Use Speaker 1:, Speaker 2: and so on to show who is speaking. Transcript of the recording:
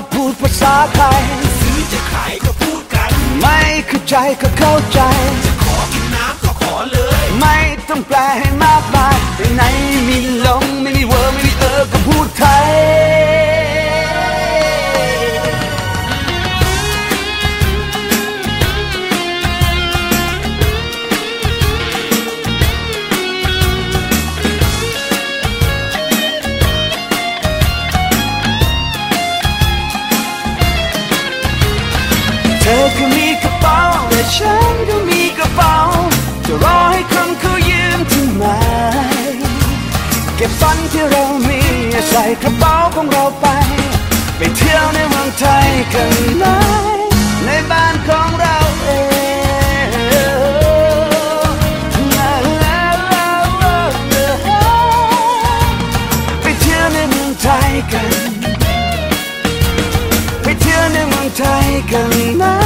Speaker 1: ราะเราพูดภาษาไทย
Speaker 2: ซื้อจะขายก็พูดกัน
Speaker 1: ไม่เข้าใจก็เข้าใจ
Speaker 2: ขอกินน้ำก็ขอเลย
Speaker 1: ไม่ต้องแปลให้มากมายไปไหนมีลงไม่ จะใส่กระเป๋าของเราไป ไปเที่ยวในเมืองไทยกันนะในบ้านของเราเองไปเที่ยวในเมืองไทยกัน ไปเที่ยวในเมืองไทยกันไห